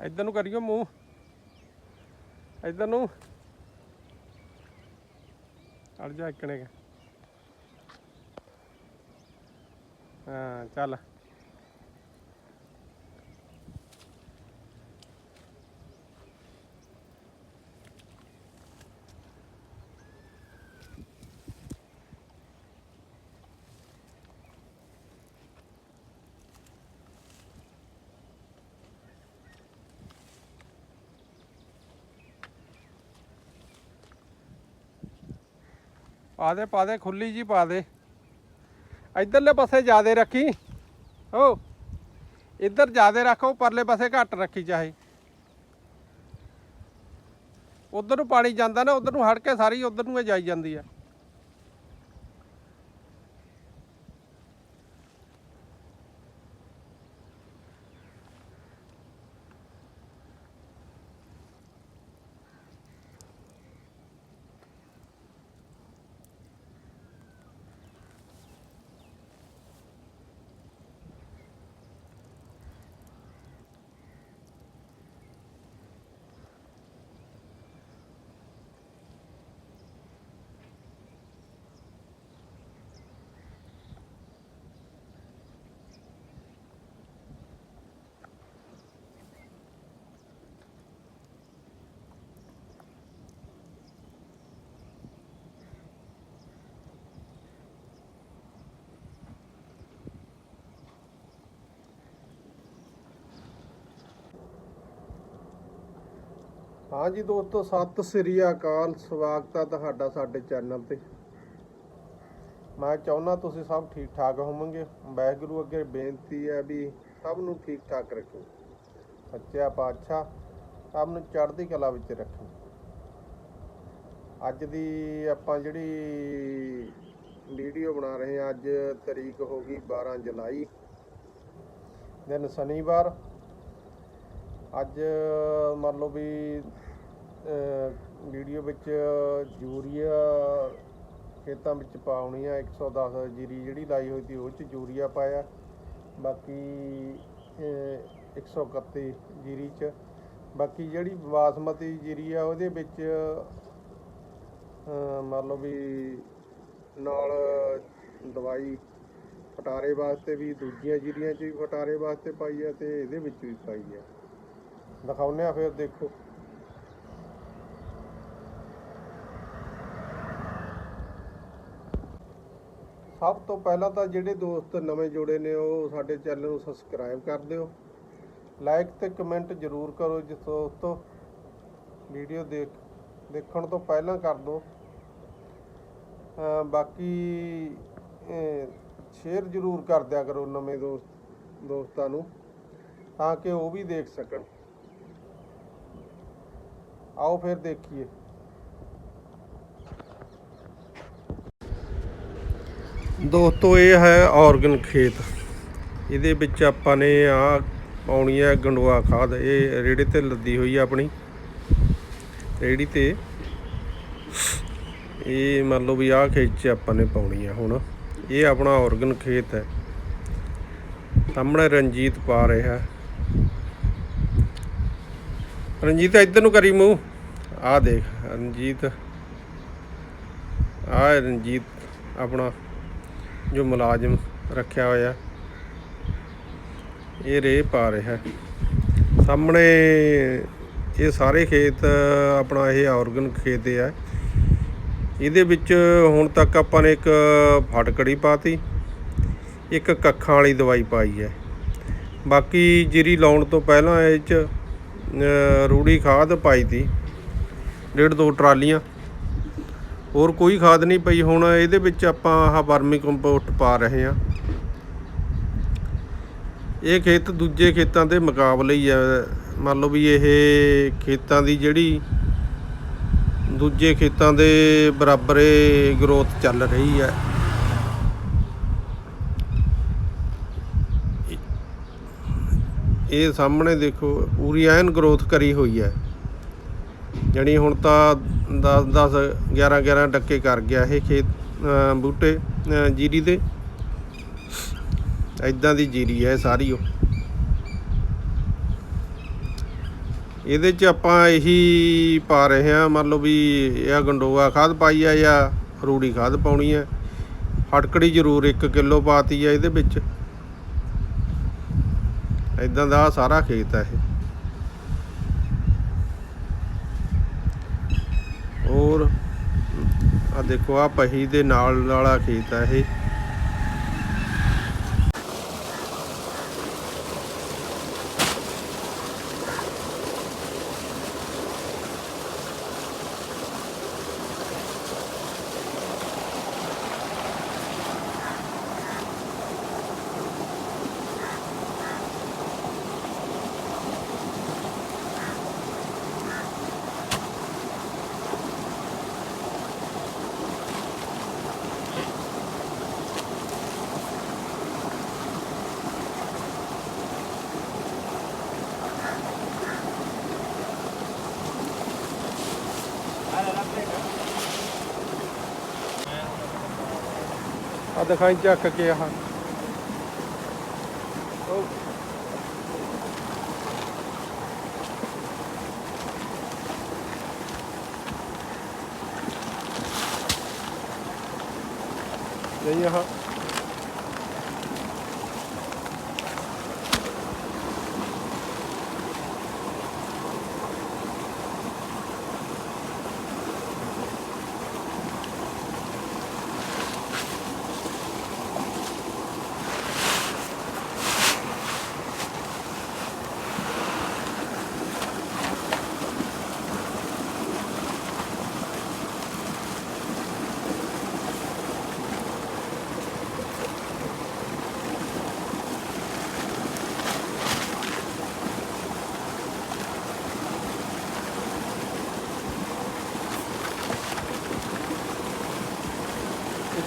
ਇੱਧਰ ਨੂੰ ਕਰਿਓ ਮੂੰਹ। ਇੱਧਰ ਨੂੰ। ਅੜ ਜਾ ਇੱਕਣੇ ਹਾਂ ਚੱਲ। ਪਾ ਦੇ ਪਾ ਦੇ, ਖੁੱਲੀ ਜੀ ਪਾ ਦੇ। ਇਧਰਲੇ ਪਾਸੇ ਜਿਆਦੇ ਰੱਖੀ। ਓ, ਇੱਧਰ ਜਿਆਦੇ ਰੱਖੋ ਪਰਲੇ ਪਾਸੇ ਘੱਟ ਰੱਖੀ ਚਾਹੇ। ਉਧਰ ਨੂੰ ਪਾਣੀ ਜਾਂਦਾ ਨਾ, ਉਧਰ ਨੂੰ ਹੜ ਕੇ ਸਾਰੀ ਉਧਰ ਨੂੰ ਜਾਈ ਜਾਂਦੀ ਆ। ਹਾਂਜੀ ਦੋਸਤੋ, ਸਤਿ ਸ੍ਰੀ ਅਕਾਲ, ਸਵਾਗਤ ਹੈ ਤੁਹਾਡਾ ਸਾਡੇ ਚੈਨਲ ਤੇ। ਮੈਂ ਚਾਹੁੰਦਾ ਤੁਸੀਂ ਸਭ ਠੀਕ ਠਾਕ ਹੋਵੋਗੇ। ਵਾਹਿਗੁਰੂ ਅੱਗੇ ਬੇਨਤੀ ਹੈ ਵੀ ਸਭ ਨੂੰ ਠੀਕ ਠਾਕ ਰੱਖੋ। ਸੱਚਾ ਪਾਤਸ਼ਾਹ, ਸਭ ਨੂੰ ਚੜ੍ਹਦੀ ਕਲਾ ਵਿੱਚ ਰੱਖੋ। ਅੱਜ ਦੀ ਆਪਾਂ ਜਿਹੜੀ ਵੀਡੀਓ ਬਣਾ ਰਹੇ ਹਾਂ, ਅੱਜ ਤਰੀਕ ਹੋ ਗਈ 12 ਜੁਲਾਈ, ਦਿਨ ਸ਼ਨੀਵਾਰ। ਅੱਜ ਮੰਨ ਲਓ ਵੀ ਵੀਡੀਓ ਵਿੱਚ ਯੂਰੀਆ ਖੇਤਾਂ ਵਿੱਚ ਪਾਉਣੀ ਆ 110 ਜੀਰੀ ਜਿਹੜੀ ਲਾਈ ਹੋਈ ਸੀ ਉਹ ਚ ਯੂਰੀਆ ਪਾਇਆ। ਬਾਕੀ ਅਹ, 131 ਜੀਰੀ ਚ। ਬਾਕੀ ਜਿਹੜੀ ਬਾਸਮਤੀ ਜੀਰੀ ਆ ਉਹਦੇ ਵਿੱਚ ਅਹ, ਮੰਨ ਲਓ ਵੀ ਨਾਲ ਦਵਾਈ ਫਟਾਰੇ ਵਾਸਤੇ ਵੀ ਦੂਜੀਆਂ ਜੀਰੀਆਂ 'ਚ ਵੀ ਫਟਾਰੇ ਵਾਸਤੇ ਪਾਈ ਆ ਤੇ ਇਹਦੇ ਵਿੱਚ ਵੀ ਪਾਈ ਆ। ਦਿਖਾਉਂਦੇ ਆ ਫਿਰ ਦੇਖੋ। ਸਭ ਤੋਂ ਪਹਿਲਾਂ ਤਾਂ ਜਿਹੜੇ ਦੋਸਤ ਨਵੇਂ ਜੁੜੇ ਨੇ, ਉਹ ਸਾਡੇ ਚੈਨਲ ਨੂੰ ਸਬਸਕ੍ਰਾਈਬ ਕਰ ਦਿਓ। ਲਾਈਕ ਤੇ ਕਮੈਂਟ ਜ਼ਰੂਰ ਕਰੋ ਜਿਸ ਦੋਸਤੋ। ਵੀਡੀਓ ਦੇਖ, ਦੇਖਣ ਤੋਂ ਪਹਿਲਾਂ ਕਰ ਦਿਓ। ਬਾਕੀ ਸ਼ੇਅਰ ਜ਼ਰੂਰ ਕਰ ਦਿਆ ਕਰੋ ਨਵੇਂ ਦੋਸਤ, ਦੋਸਤਾਂ ਨੂੰ, ਤਾਂ ਕਿ ਉਹ ਵੀ ਦੇਖ ਸਕਣ। ਆਓ ਫਿਰ ਦੇਖੀਏ। ਦੋਸਤੋ, ਇਹ ਹੈ ਆਰਗਨ ਖੇਤ। ਇਹਦੇ ਵਿੱਚ ਆਪਾਂ ਨੇ ਆ ਪਾਉਣੀ ਹੈ ਗੰਡੋਆ ਖਾਦ। ਇਹ ਰੇੜੇ ਤੇ ਲੱਦੀ ਹੋਈ ਹੈ ਆਪਣੀ। ਰੇੜੀ ਤੇ ਇਹ ਮੰਨ ਲਓ ਵੀ ਆਹ ਖੇਤ 'ਚ ਆਪਾਂ ਨੇ ਪਾਉਣੀ ਆ ਹੁਣ। ਇਹ ਆਪਣਾ ਆਰਗਨ ਖੇਤ ਹੈ। ਸਾਹਮਣੇ ਰਣਜੀਤ ਪਾ ਰਿਹਾ। ਰਣਜੀਤ ਇੱਧਰ ਨੂੰ ਕਰੀ ਮੂੰਹ। ਆ ਦੇਖ, ਰਣਜੀਤ। ਆ ਰਣਜੀਤ ਆਪਣਾ। ਜੋ ਮੁਲਾਜ਼ਮ ਰੱਖਿਆ ਹੋਇਆ। ਇਹ ਰੇ ਪਾ ਰਿਹਾ। ਸਾਹਮਣੇ ਇਹ ਸਾਰੇ ਖੇਤ, ਆਪਣਾ ਇਹ ਆਰਗਨ ਖੇਤ ਹੈ ਇਹਦੇ ਵਿੱਚ ਹੁਣ ਤੱਕ ਆਪਾਂ ਨੇ ਇੱਕ ਫਟਕੜੀ ਪਾਤੀ, ਇੱਕ ਕੱਖਾਂ ਵਾਲੀ ਦਵਾਈ ਪਾਈ ਹੈ। ਬਾਕੀ ਜੀਰੀ ਲਾਉਣ ਤੋਂ ਪਹਿਲਾਂ ਇਹ ਚ ਰੂੜੀ ਖਾਦ ਪਾਈ ਤੀ। ਡੇਢ ਦੋ ਟਰਾਲੀਆਂ। ਹੋਰ ਕੋਈ ਖਾਦ ਨਹੀਂ ਪਈ। ਹੁਣ ਇਹਦੇ ਵਿੱਚ ਆਪਾਂ ਆਹ ਵਰਮੀ ਕੰਪੋਸਟ ਪਾ ਰਹੇ ਹਾਂ। ਇਹ ਖੇਤ ਦੂਜੇ ਖੇਤਾਂ ਦੇ ਮੁਕਾਬਲੇ ਹੀ ਹੈ ਮੰਨ ਲਓ ਵੀ ਇਹ ਖੇਤਾਂ ਦੀ ਜਿਹੜੀ ਦੂਜੇ ਖੇਤਾਂ ਦੇ ਬਰਾਬਰ ਗਰੋਥ ਚੱਲ ਰਹੀ ਹੈ ਇਹ ਸਾਹਮਣੇ ਦੇਖੋ, ਪੂਰੀ ਐਨ ਗਰੋਥ ਕਰੀ ਹੋਈ ਹੈ ਜਾਣੀ ਹੁਣ ਤਾਂ 10 10 11 11 ਡੱਕੇ ਕਰ ਗਿਆ ਇਹ ਖੇਤ ਬੂਟੇ ਜੀਰੀ ਦੇ। ਐਦਾਂ ਦੀ ਜੀਰੀ ਹੈ ਸਾਰੀ ਉਹ। ਇਹਦੇ ਚ ਆਪਾਂ ਇਹੀ ਪਾ ਰਹੇ ਹਾਂ, ਮੰਨ ਲਓ ਵੀ ਇਹ ਗੰਡੋਆ ਖਾਦ ਪਾਈ ਆ ਜਾਂ ਰੂੜੀ ਖਾਦ ਪਾਉਣੀ ਹੈ। ਫਟਕੜੀ ਜ਼ਰੂਰ 1 ਕਿਲੋ ਪਾਤੀ ਆ ਇਹਦੇ ਵਿੱਚ। ਇਦਾਂ ਦਾ ਸਾਰਾ ਖੇਤ ਆ ਇਹ। ਹੋਰ ਆ ਦੇਖੋ ਆ ਪਹੀ ਦੇ ਨਾਲ ਵਾਲਾ ਖੇਤ ਆ ਇਹ। ਆ ਦਿਖਾਈ ਚੱਕ ਕੇ ਆਹ ਉਹ ਨਹੀਂ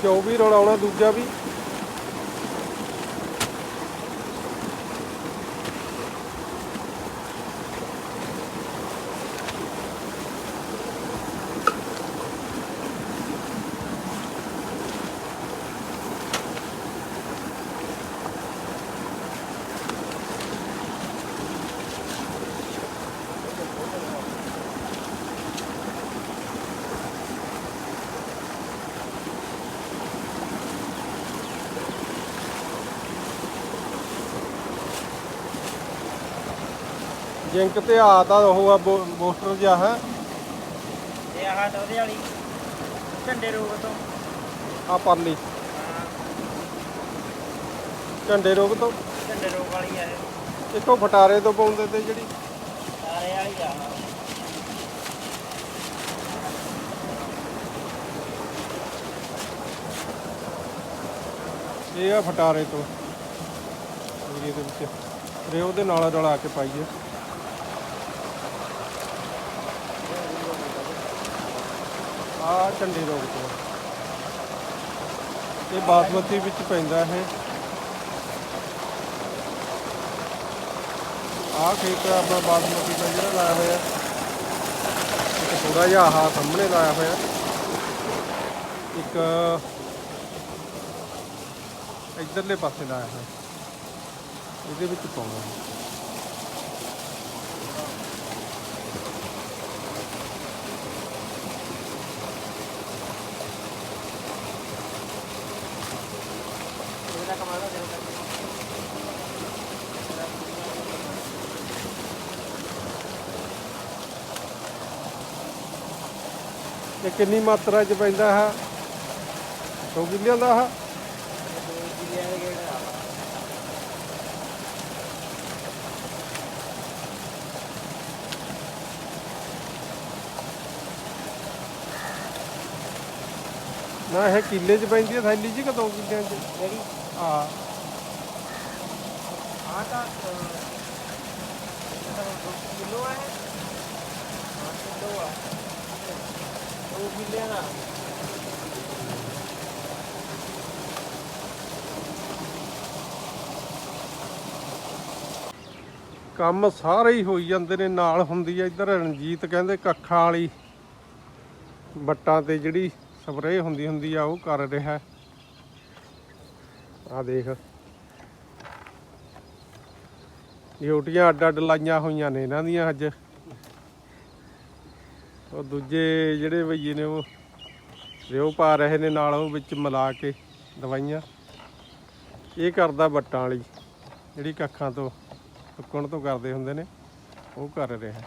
ਆਹ ਵੀ 24 ਰਲਾਉਣਾ ਦੂਜਾ ਵੀ। ਜਿੰਕ ਤੇ ਆ ਤਾਂ ਉਹ ਆ ਬੋਸਟਰ ਜਿਹਾ ਹੈ। ਇਹ ਆਹ ਤਾਂ ਉਹਦੇ ਵਾਲੀ ਝੰਡੇ ਰੋਗ ਤੋਂ। ਆ ਪਰਲੀ ਝੰਡੇ ਰੋਗ ਤੋਂ। ਝੰਡੇ ਰੋਗ ਵਾਲੀ ਆ ਇਹ। ਇੱਥੋਂ ਫਟਾਰੇ ਤੋਂ ਪਾਉਂਦੇ ਤੇ ਜਿਹੜੀ ਸਾਰੇ ਵਾਲੀ ਆ ਇਹ ਆ ਫਟਾਰੇ ਤੋਂ। ਏਰੀਏ ਦੇ ਵਿੱਚ। ਰੇ ਉਹਦੇ ਨਾਲ ਰਲਾ ਕੇ ਪਾਈਏ। ਆ ਝੰਡੇ ਰੋਗ ਤੋਂ ਇਹ ਬਾਸਮਤੀ ਵਿੱਚ ਪੈਂਦਾ ਹੈ ਆ ਖੇਤ ਆਪਣਾ ਬਾਸਮਤੀ ਦਾ ਜਿਹੜਾ ਲਾਇਆ ਹੋਇਆ। ਇੱਕ ਥੋੜਾ ਜਿਹਾ ਆਹ ਸਾਹਮਣੇ ਲਾਇਆ ਹੋਇਆ। ਇੱਕ ਇਧਰਲੇ ਪਾਸੇ ਲਾਇਆ ਹੋਇਆ। ਇਹਦੇ ਵਿੱਚ ਪਾਉਣਾ ਹੈ। ਇਹਦਾ ਕਮਾਲ ਹੋ ਜਾਊਗਾ ਇਹ ਕਿੰਨੀ ਮਾਤਰਾ ਚ ਪੈਂਦਾ ਹੈ? 2 ਕਿੱਲਿਆਂ ਦਾ ਹੈ? ਦੋ ਦੇ ਆ ਨਾ ਇਹ ਕਿੱਲੇ ਚ ਪੈਂਦੀ ਹੈ ਥੈਲੀ ਜੀ ਕਿ 2 ਕਿੱਲਿਆਂ ਚ? ਜਿਹੜੀ ਆ ਆਹ ਤਾਂ ਕਿਲੋ ਹੈ। ਹਾਂ ਕਿਲੋ ਆ। ਦੋ ਕਿੱਲਿਆਂ ਦਾ ਕੰਮ ਸਾਰੇ ਹੀ ਹੋਈ ਜਾਂਦੇ ਨੇ, ਨਾਲ ਹੁੰਦੀ ਹੈ ਇੱਧਰ ਰਣਜੀਤ ਕਹਿੰਦੇ ਕੱਖਾਂ ਵਾਲੀ। ਬੱਟਾਂ ਤੇ ਜਿਹੜੀ ਸਪਰੇਅ ਹੁੰਦੀ ਹੁੰਦੀ ਆ, ਉਹ ਕਰ ਰਿਹਾ। ਆ ਦੇਖ। ਡਿਊਟੀਆਂ ਅੱਡ ਅੱਡ ਲਾਈਆਂ ਹੋਈਆਂ ਨੇ ਇਹਨਾਂ ਦੀਆਂ ਅੱਜ। ਉਹ ਦੂਜੇ ਜਿਹੜੇ ਭਈਏ ਨੇ ਉਹ ਰਿਓ ਪਾ ਰਹੇ ਨੇ ਨਾਲ ਉਹ ਵਿੱਚ ਮਿਲਾ ਕੇ ਦਵਾਈਆਂ। ਇਹ ਕਰਦਾ ਵੱਟਾਂ ਵਾਲੀ, ਜਿਹੜੀ ਕੱਖਾਂ ਤੋਂ ਟੁੱਕਣ ਤੋਂ ਕਰਦੇ ਹੁੰਦੇ ਨੇ, ਉਹ ਕਰ ਰਿਹਾ।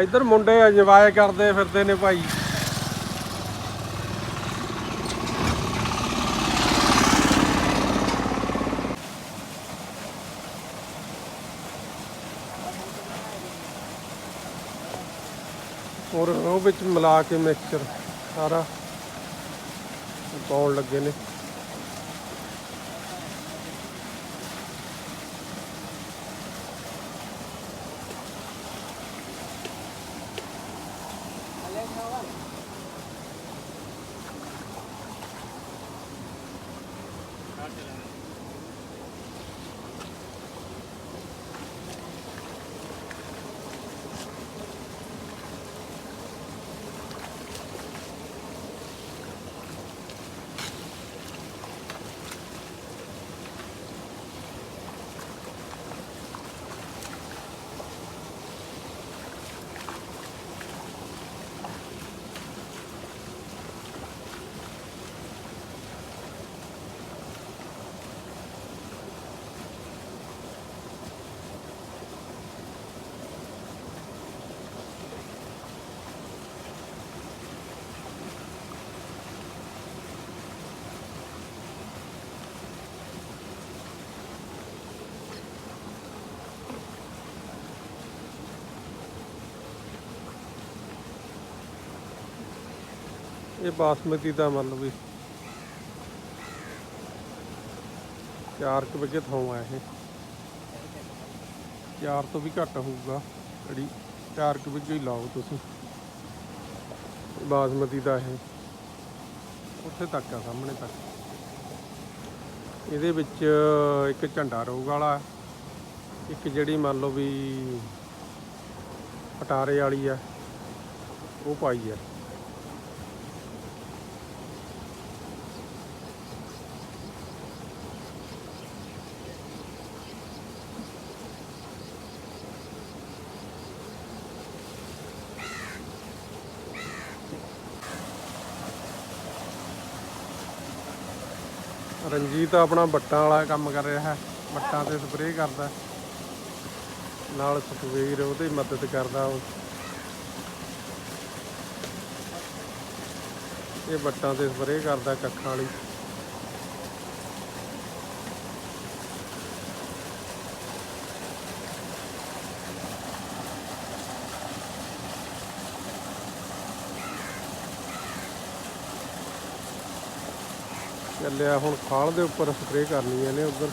ਇਧਰ ਮੁੰਡੇ ਇੰਜੋਏ ਕਰਦੇ ਫਿਰਦੇ ਨੇ ਭਾਈ। ਔਰ ਉਹ ਵਿੱਚ ਮਿਲਾ ਕੇ ਮਿਕਸਚਰ ਸਾਰਾ। ਪਾਉਣ ਲੱਗੇ ਨੇ। ਇਹ ਬਾਸਮਤੀ ਦਾ ਮੰਨ ਲਓ ਵੀ ਚਾਰ ਕੁ ਥਾਂ ਆ ਇਹ। ਚਾਰ ਤੋਂ ਵੀ ਘੱਟ ਹੋਊਗਾ। ਜਿਹੜੀ ਚਾਰ ਕੁ ਹੀ ਲਾਓ ਤੁਸੀਂ। ਬਾਸਮਤੀ ਦਾ ਇਹ। ਉੱਥੇ ਤੱਕ ਆ, ਸਾਹਮਣੇ ਤੱਕ। ਇਹਦੇ ਵਿੱਚ ਇੱਕ ਝੰਡਾ ਰੋਗ ਵਾਲਾ ਇੱਕ ਜਿਹੜੀ ਮੰਨ ਲਓ ਵੀ ਪਟਾਰੇ ਵਾਲੀ ਆ ਉਹ ਪਾਈ ਆ ਰਣਜੀਤ ਆਪਣਾ ਬੱਟਾਂ ਵਾਲਾ ਕੰਮ ਕਰ ਰਿਹਾ ਹੈ, ਬੱਟਾਂ ਤੇ ਸਪਰੇਅ ਕਰਦਾ ਨਾਲ ਸੁਖਵੀਰ ਉਹਦੀ ਮਦਦ ਕਰਦਾ ਉਹ। ਇਹ ਬੱਟਾਂ ਤੇ ਸਪਰੇਅ ਕਰਦਾ ਕੱਖਾਂ ਵਾਲੀ। ਚੱਲਿਆ ਹੁਣ ਖਾਲ ਦੇ ਉੱਪਰ ਸਪਰੇਅ ਕਰਨੀ ਹੈ ਨੇ ਉਧਰ।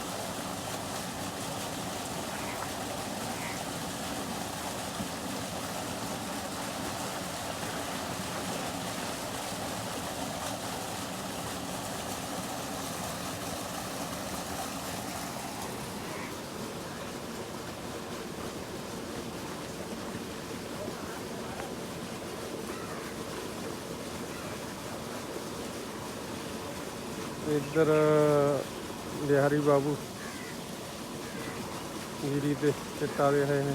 ਇੱਧਰ ਬਿਹਾਰੀ ਬਾਬੂ ਜੀਰੀ ਤੇ ਚਿੱਟਾ ਦੇ ਨੇ।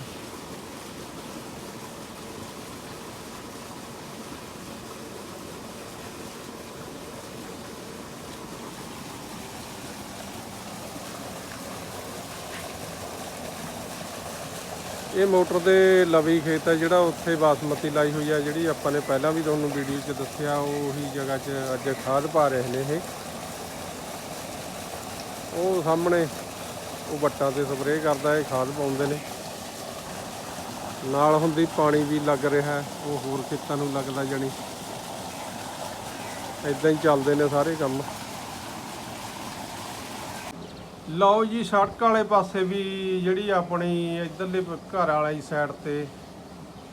ਇਹ ਮੋਟਰ ਦੇ ਲਵੀ ਖੇਤ ਹੈ ਜਿਹੜਾ ਉੱਥੇ ਬਾਸਮਤੀ ਲਾਈ ਹੋਈ ਹੈ ਜਿਹੜੀ ਆਪਾਂ ਨੇ ਪਹਿਲਾਂ ਵੀ ਤੁਹਾਨੂੰ ਵੀਡੀਓ 'ਚ ਦੱਸਿਆ, ਉਹੀ ਜਗ੍ਹਾ 'ਚ ਅੱਜ ਖਾਦ ਪਾ ਰਹੇ ਨੇ ਇਹ। ਉਹ ਸਾਹਮਣੇ ਉਹ ਵੱਟਾਂ ਤੇ ਸਪਰੇਅ ਕਰਦਾ ਹੈ ਖਾਦ ਪਾਉਂਦੇ ਨੇ। ਨਾਲ ਹੁੰਦੀ ਪਾਣੀ ਵੀ ਲੱਗ ਰਿਹਾ, ਉਹ ਹੋਰ ਖੇਤਾਂ ਨੂੰ ਲੱਗਦਾ ਜਾਣੀ। ਇਦਾਂ ਹੀ ਚੱਲਦੇ ਨੇ ਸਾਰੇ ਕੰਮ। ਲਓ ਜੀ, ਸੜਕ ਵਾਲੇ ਪਾਸੇ ਵੀ ਜਿਹੜੀ ਆਪਣੀ ਇਧਰਲੇ ਘਰ ਵਾਲੀ ਸਾਈਡ ਤੇ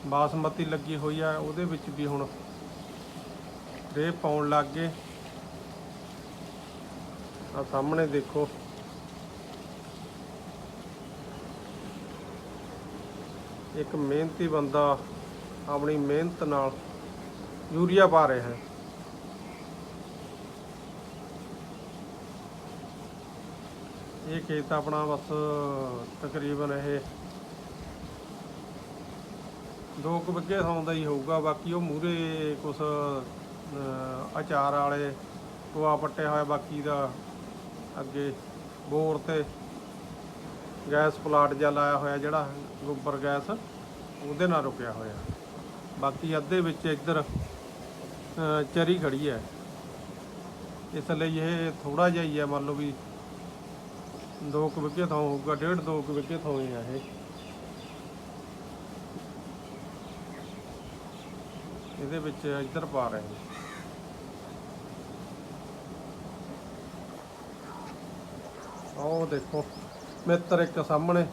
ਬਾਸਮਤੀ ਲੱਗੀ ਹੋਈ ਆ, ਉਹਦੇ ਵਿੱਚ ਵੀ ਹੁਣ ਰੇ ਪਾਉਣ ਲੱਗ ਗਏ। ਆ ਸਾਹਮਣੇ ਦੇਖੋ। ਇੱਕ ਮਿਹਨਤੀ ਬੰਦਾ ਆਪਣੀ ਮਿਹਨਤ ਨਾਲ ਯੂਰੀਆ ਪਾ ਰਿਹਾ ਹੈ। ਇਹ ਖੇਤ ਆਪਣਾ ਬਸ ਤਕਰੀਬਨ ਇਹ ਦੋ ਕੁ ਵਿੱਗੇ ਥਾਂ ਦਾ ਹੀ ਹੋਊਗਾ। ਬਾਕੀ ਉਹ ਮੂਰੇ ਕੁਛ ਅਚਾਰ ਵਾਲੇ ਟੋਆ ਪੱਟਿਆ ਹੋਇਆ, ਬਾਕੀ ਦਾ ਅੱਗੇ ਬੋਰ ਤੇ ਗੈਸ ਪਲਾਟ ਜਿਹਾ ਲਾਇਆ ਹੋਇਆ ਜਿਹੜਾ ਗੋਬਰ ਗੈਸ, ਉਹਦੇ ਨਾਲ ਰੁਕਿਆ ਹੋਇਆ। ਬਾਕੀ ਅੱਧੇ ਵਿੱਚ ਇੱਧਰ ਚਰੀ ਖੜੀ ਹੈ। ਇਸ ਲਈ ਇਹ ਥੋੜਾ ਜਿਹਾ ਹੀ ਹੈ, ਮੰਨ ਲਓ ਵੀ ਦੋ ਕੁ ਵਿੱਗੇ ਥਾਂ ਹੋਊਗਾ, ਡੇਢ ਦੋ ਕੁ ਵਿੱਗੇ ਥਾਂ ਹੀ ਆ ਇਹ। ਇਹਦੇ ਵਿੱਚ ਇੱਧਰ ਪਾ ਰਹੇ ਨੇ। ਉਹ ਦੇਖੋ ਮਿੱਤਰ ਇੱਕ ਸਾਹਮਣੇ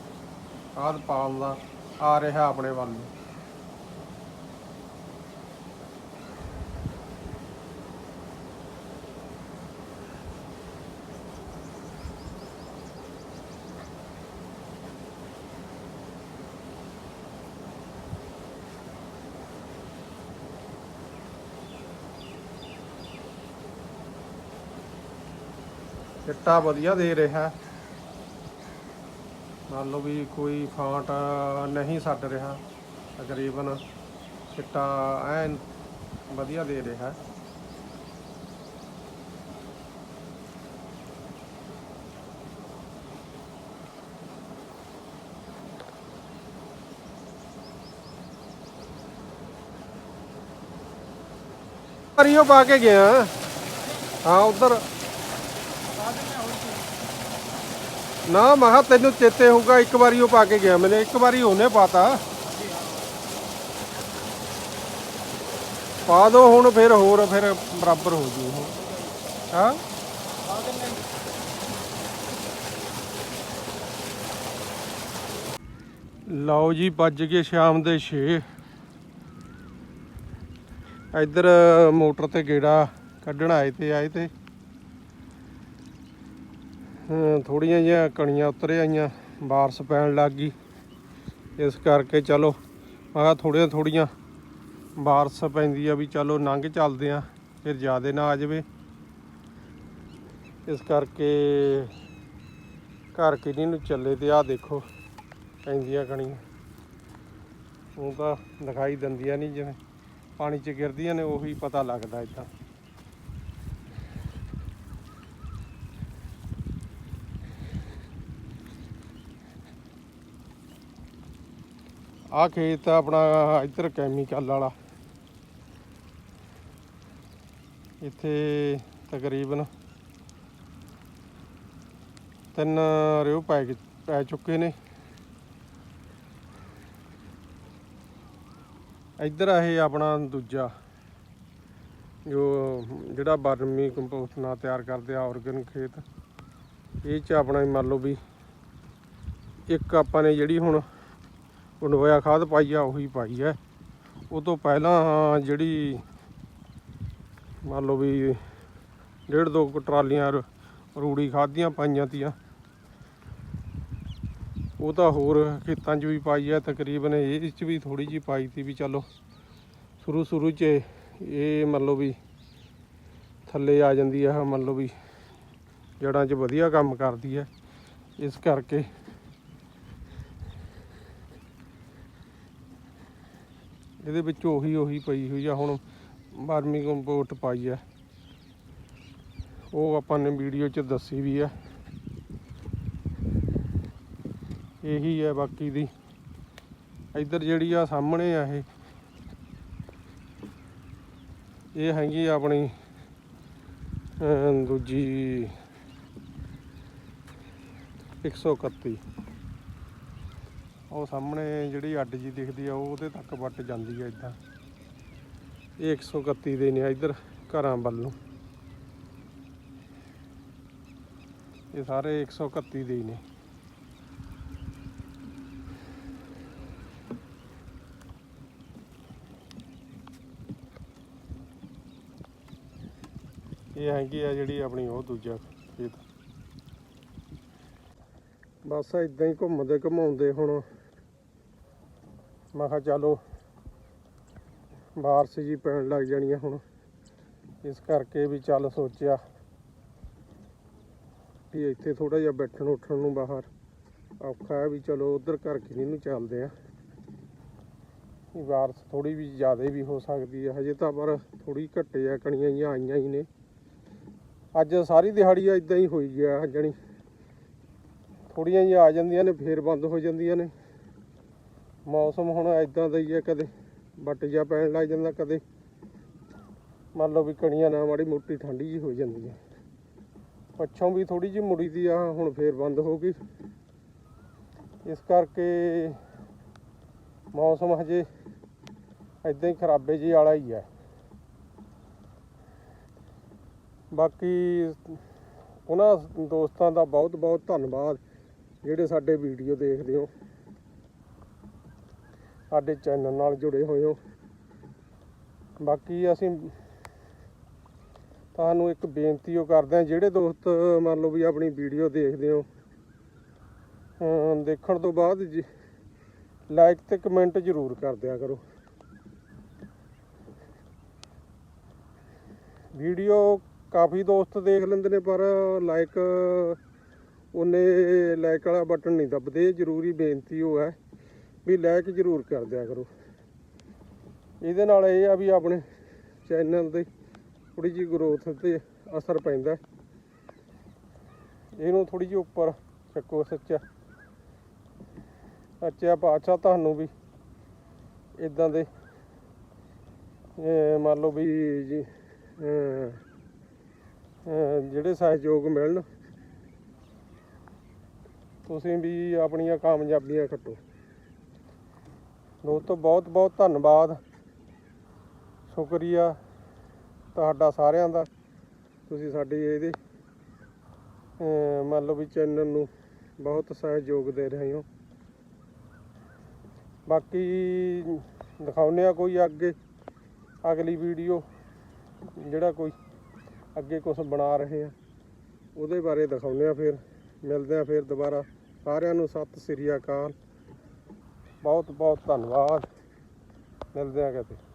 ਆਦ ਪਾਲ ਦਾ ਆ ਰਿਹਾ ਆਪਣੇ ਵੱਲ ਨੂੰ। ਚਿੱਟਾ ਵਧੀਆ ਦੇ ਰਿਹਾ। ਮੰਨ ਲਓ ਵੀ ਕੋਈ ਫਾਂਟ ਨਹੀਂ ਛੱਡ ਰਿਹਾ। ਤਕਰੀਬਨ ਚਿੱਟਾ ਐਨ ਵਧੀਆ ਦੇ ਰਿਹਾ। ਪਰੀਓ ਪਾ ਕੇ ਗਿਆ। ਹਾਂ, ਉਧਰ ਨਾ, ਮੈਂ ਕਿਹਾ ਤੈਨੂੰ ਚੇਤੇ ਹੋਊਗਾ, ਇੱਕ ਵਾਰੀ ਉਹ ਪਾ ਕੇ ਗਿਆ ਮੈਨੇ, ਇੱਕ ਵਾਰੀ ਉਹਨੇ ਪਾਤਾ। ਪਾ ਦੋ ਹੁਣ, ਫਿਰ ਹੋਰ, ਫਿਰ ਬਰਾਬਰ ਹੋ ਜੂ ਉਹ। ਹਾਂ? ਲਓ ਜੀ, ਵੱਜ ਗਏ ਸ਼ਾਮ ਦੇ 6 ਇੱਧਰ ਮੋਟਰ ਤੇ ਗੇੜਾ ਕੱਢਣ ਆਏ ਤੇ ਆਏ ਤੇ। ਥੋੜੀਆਂ ਜਿਹੀਆਂ ਕਣੀਆਂ ਉਤਰ ਆਈਆਂ, ਬਾਰਸ ਪੈਣ ਲੱਗ ਗਈ। ਇਸ ਕਰਕੇ ਚਲੋ, ਮੈਂ ਕਿਹਾ ਥੋੜੀਆਂ ਥੋੜੀਆਂ ਬਾਰਸ ਪੈਂਦੀ ਆ ਵੀ ਚਲੋ ਲੰਘ ਚੱਲਦੇ ਆ, ਫਿਰ ਜ਼ਿਆਦੇ ਨਾ ਆ ਜਾਵੇ। ਇਸ ਕਰਕੇ ਘਰ ਕਿਨੀ ਨੂੰ ਚੱਲੇ ਤੇ ਆਹ ਦੇਖੋ, ਪੈਂਦੀਆਂ ਕਣੀਆਂ। ਉਹ ਤਾਂ ਦਿਖਾਈ ਦਿੰਦੀਆਂ ਨਹੀਂ ਜਿਵੇਂ, ਪਾਣੀ 'ਚ ਗਿਰਦੀਆਂ ਨੇ, ਉਹੀ ਪਤਾ ਲੱਗਦਾ ਇਦਾਂ। ਆ ਖੇਤ ਆ ਆਪਣਾ ਇੱਧਰ ਕੈਮੀਕਲ ਵਾਲਾ। ਇੱਥੇ ਤਕਰੀਬਨ ਤਿੰਨ ਰਿਓ ਪੈ ਪੈ ਚੁੱਕੇ ਨੇ। ਇੱਧਰ ਆ ਇਹ ਆਪਣਾ ਦੂਜਾ, ਜੋ ਜਿਹੜਾ ਬਰਮੀ ਕੰਪੋਸਟ ਨਾਲ ਤਿਆਰ ਕਰਦੇ ਆ ਆਰਗਨ ਖੇਤ। ਇਹ ਚ ਆਪਣਾ ਮੰਨ ਲਓ ਵੀ ਇੱਕ ਆਪਾਂ ਨੇ ਜਿਹੜੀ ਹੁਣ ਗੰਡੋਇਆ ਖਾਦ ਪਾਈ ਆ, ਉਹੀ ਪਾਈ ਹੈ ਉਹ ਤੋਂ ਪਹਿਲਾਂ ਜਿਹੜੀ ਮੰਨ ਲਓ ਵੀ ਡੇਢ ਦੋ ਕੁ ਟਰਾਲੀਆਂ ਰ- ਰੂੜੀ ਖਾਦੀਆਂ ਪਾਈਆਂ ਤੀਆਂ। ਉਹ ਤਾਂ ਹੋਰ ਖੇਤਾਂ 'ਚ ਵੀ ਪਾਈ ਹੈ ਤਕਰੀਬਨ ਇਹ 'ਚ ਵੀ ਥੋੜੀ ਜੀ ਪਾਈ ਤੀ ਵੀ ਚਲੋ। ਸ਼ੁਰੂ ਸ਼ੁਰੂ 'ਚ ਇਹ ਮੰਨ ਲਓ ਵੀ ਥੱਲੇ ਆ ਜਾਂਦੀ ਹੈ ਮੰਨ ਲਓ ਵੀ ਜੜਾਂ 'ਚ ਵਧੀਆ ਕੰਮ ਕਰਦੀ ਹੈ ਇਸ ਕਰਕੇ ਇਹਦੇ ਵਿੱਚ ਉਹੀ ਉਹੀ ਪਈ ਹੋਈ ਆ ਹੁਣ ਬਾਰਮੀ ਕੰਪੋਸਟ ਪਾਈ ਆ। ਉਹ ਆਪਾਂ ਨੇ ਵੀਡੀਓ 'ਚ ਦੱਸੀ ਵੀ ਆ। ਇਹੀ ਹੈ ਬਾਕੀ ਦੀ। ਇੱਧਰ ਜਿਹੜੀ ਆ ਸਾਹਮਣੇ ਆ ਇਹ। ਇਹ ਹੈਗੀ ਆ ਆਪਣੀ ਅਮ, ਦੂਜੀ 131 ਉਹ ਸਾਹਮਣੇ ਜਿਹੜੀ ਅੱਡ ਜੀ ਦਿਖਦੀ ਆ, ਉਹ ਉਹਦੇ ਤੱਕ ਵੱਟ ਜਾਂਦੀ ਆ ਇਦਾਂ। ਇਹ 131 ਦੇ ਨੇ ਆ ਇੱਧਰ ਘਰਾਂ ਵੱਲ ਨੂੰ। ਇਹ ਸਾਰੇ 131 ਦੇ ਨੇ। ਇਹ ਹੈਗੀ ਆ ਜਿਹੜੀ ਆਪਣੀ ਉਹ ਦੂਜਾ ਖੇਤ। ਬਸ ਇਦਾਂ ਹੀ ਘੁੰਮਦੇ ਘੁਮਾਉਂਦੇ ਹੁਣ ਮੈਂ ਕਿਹਾ ਚਲੋ ਬਾਰਸ ਜੀ ਪੈਣ ਲੱਗ ਜਾਣੀ ਆ ਹੁਣ। ਇਸ ਕਰਕੇ ਵੀ ਚੱਲ ਸੋਚਿਆ ਵੀ ਇੱਥੇ ਥੋੜਾ ਜਿਹਾ ਬੈਠਣ ਉੱਠਣ ਨੂੰ ਬਾਹਰ ਔਖਾ ਹੈ ਵੀ ਚਲੋ ਉਧਰ ਕਰਕੇ ਨਹੀਂ ਨੂੰ ਚੱਲਦੇ ਆ। ਵੀ ਬਾਰਸ ਥੋੜੀ ਵੀ ਜ਼ਿਆਦਾ ਵੀ ਹੋ ਸਕਦੀ ਹੈ ਹਜੇ ਤਾਂ ਪਰ ਥੋੜੀ ਘੱਟੇ ਆ, ਕਣੀਆਂ ਜਿਹੀਆਂ ਆਈਆਂ ਹੀ ਨੇ। ਅੱਜ ਸਾਰੀ ਦਿਹਾੜੀ ਇਦਾਂ ਹੀ ਹੋਈ ਗਿਆ ਜਣੀ ਥੋੜੀਆਂ ਜਿਹੀਆਂ ਆ ਜਾਂਦੀਆਂ ਨੇ, ਫੇਰ ਬੰਦ ਹੋ ਜਾਂਦੀਆਂ ਨੇ। ਮੌਸਮ ਹੁਣ ਇਦਾਂ ਦਾ ਹੀ ਹੈ ਕਦੇ ਵੱਟ ਜਾ ਪੈਣ ਲੱਗ ਜਾਂਦਾ, ਕਦੇ ਮੰਨ ਲਓ ਵੀ ਕਣੀਆਂ ਨਾ ਮਾੜੀ ਮੋਟੀ ਠੰਡੀ ਜੀ ਹੋ ਜਾਂਦੀ ਹੈ ਪੱਛੋਂ ਵੀ ਥੋੜੀ ਜਿਹੀ ਮੁੜੀ ਦੀ ਆ, ਹੁਣ ਫੇਰ ਬੰਦ ਹੋ ਗਈ। ਇਸ ਕਰਕੇ ਮੌਸਮ ਹਜੇ ਇਦਾਂ ਹੀ ਖਰਾਬੇ ਜੀ ਵਾਲਾ ਹੀ ਹੈ ਬਾਕੀ ਉਹਨਾਂ ਦੋਸਤਾਂ ਦਾ ਬਹੁਤ ਬਹੁਤ ਧੰਨਵਾਦ ਜਿਹੜੇ ਸਾਡੇ ਵੀਡੀਓ ਦੇਖਦੇ ਹੋ। ਸਾਡੇ ਚੈਨਲ ਨਾਲ ਜੁੜੇ ਹੋਏ ਹੋ। ਬਾਕੀ ਅਸੀਂ ਤੁਹਾਨੂੰ ਇੱਕ ਬੇਨਤੀ ਉਹ ਕਰਦੇ ਹਾਂ, ਜਿਹੜੇ ਦੋਸਤ ਮੰਨ ਲਓ ਵੀ ਆਪਣੀ ਵੀਡੀਓ ਦੇਖਦੇ ਹੋ ਦੇਖਣ ਤੋਂ ਬਾਅਦ ਜੀ ਲਾਈਕ ਤੇ ਕਮੈਂਟ ਜ਼ਰੂਰ ਕਰ ਦਿਆ ਕਰੋ। ਵੀਡੀਓ ਕਾਫੀ ਦੋਸਤ ਦੇਖ ਲੈਂਦੇ ਨੇ, ਪਰ ਲਾਈਕ ਉਹਨੇ ਲਾਈਕ ਵਾਲਾ ਬਟਨ ਨਹੀਂ ਦੱਬਦੇ, ਜ਼ਰੂਰੀ ਬੇਨਤੀ ਉਹ ਹੈ। ਵੀ ਲਾਈਕ ਜ਼ਰੂਰ ਕਰ ਦਿਆ ਕਰੋ। ਇਹਦੇ ਨਾਲ ਇਹ ਆ ਵੀ ਆਪਣੇ ਚੈਨਲ ਦੇ ਥੋੜੀ ਜਿਹੀ ਗਰੋਥ ਤੇ ਅਸਰ ਪੈਂਦਾ ਇਹਨੂੰ ਥੋੜੀ ਜਿਹੀ ਉੱਪਰ ਚੱਕੋ ਸੱਚਾ। ਸੱਚਾ ਪਾਤਸ਼ਾਹ ਤੁਹਾਨੂੰ ਵੀ ਇਦਾਂ ਦੇ ਇਹ ਮੰਨ ਲਓ ਵੀ ਜੀ ਜਿਹੜੇ ਸਹਿਯੋਗ ਮਿਲਣ, ਤੁਸੀਂ ਵੀ ਆਪਣੀਆਂ ਕਾਮਯਾਬੀਆਂ ਕੱਟੋ ਦੋਸਤੋ, ਬਹੁਤ ਬਹੁਤ ਧੰਨਵਾਦ। ਸ਼ੁਕਰੀਆ ਤੁਹਾਡਾ ਸਾਰਿਆਂ ਦਾ, ਤੁਸੀਂ ਸਾਡੇ ਇਹਦੇ ਮੰਨ ਲਓ ਵੀ ਚੈਨਲ ਨੂੰ ਬਹੁਤ ਸਹਿਯੋਗ ਦੇ ਰਹੇ ਹੋ। ਬਾਕੀ ਦਿਖਾਉਂਦੇ ਆ ਕੋਈ ਅੱਗੇ, ਅਗਲੀ ਵੀਡੀਓ, ਜਿਹੜਾ ਕੋਈ ਅੱਗੇ ਕੁਝ ਬਣਾ ਰਹੇ ਆ, ਉਹਦੇ ਬਾਰੇ ਦਿਖਾਉਂਦੇ ਆ ਫਿਰ। ਮਿਲਦੇ ਆ ਫਿਰ ਦੁਬਾਰਾ। ਸਾਰਿਆਂ ਨੂੰ ਸਤਿ ਸ੍ਰੀ ਅਕਾਲ। ਬਹੁਤ ਬਹੁਤ ਧੰਨਵਾਦ। ਮਿਲਦੇ ਆ ਕਿਤੇ।